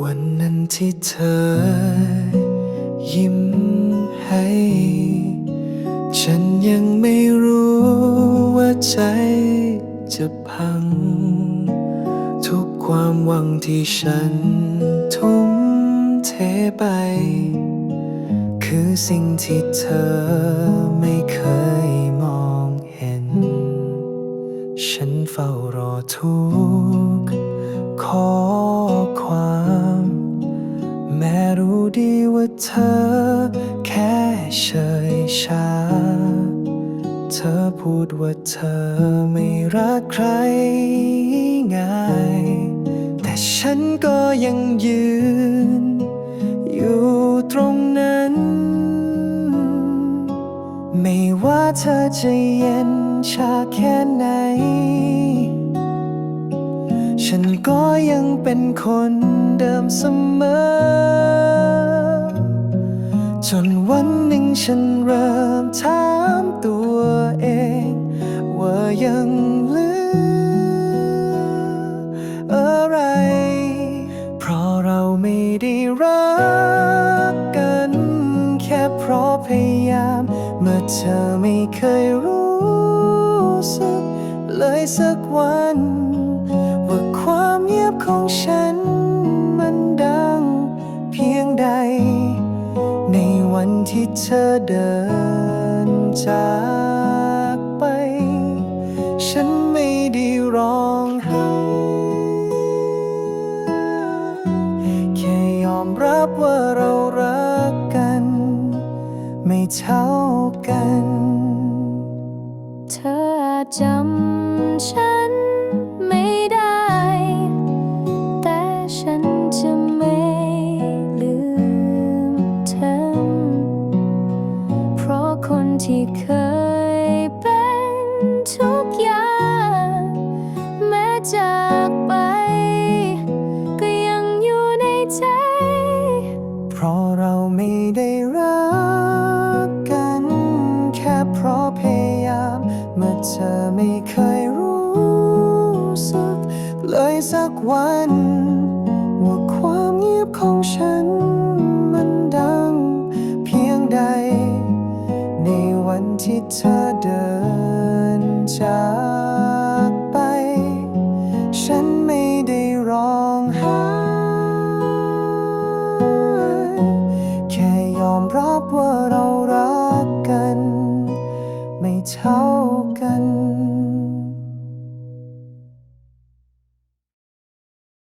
วันนั้นที่เธอ ยิ้มให้ ฉันยังไม่รู้ว่าใจจะพัง ทุกความหวังที่ฉันทุ่มเทไป คือสิ่งที่เธอไม่เคยมอง ฉันเฝ้ารอทุกข้อความ แม้รู้ดีว่าเธอแค่เฉยชา เธอพูดว่าเธอไม่รักใครง่าย แต่ฉันก็ยังยืนอยู่ เธอจะเย็นชาแค่ไหน ฉันก็ยังเป็นคนเดิมเสมอ จนวันหนึ่งฉันเริ่มถามตัวเอง ว่ายังเหลืออะไร เพราะเราไม่ได้รักกัน แค่เพราะพยายาม เมื่อเธอไม่เคยรู้สึกเลยสักวัน ว่าความเงียบของฉันมันดังเพียงใด ในวันที่เธอเดินจาก เท่ากัน เธออาจจำฉันไม่ได้ แต่ฉันจะไม่ลืมเธอ เพราะคนที่เคยเป็นทุกอย่าง แม้จากไป ก็ยังอยู่ในใจ เพราะเราไม่ได้ เธอไม่เคยรู้สึก เลยสักวัน ว่าความเงียบของฉัน มันดังเพียงใด ในวันที่เธอเดินจากไป ฉันไม่ได้ร้องไห้แค่ยอมรับว่าเรา เท่ากัน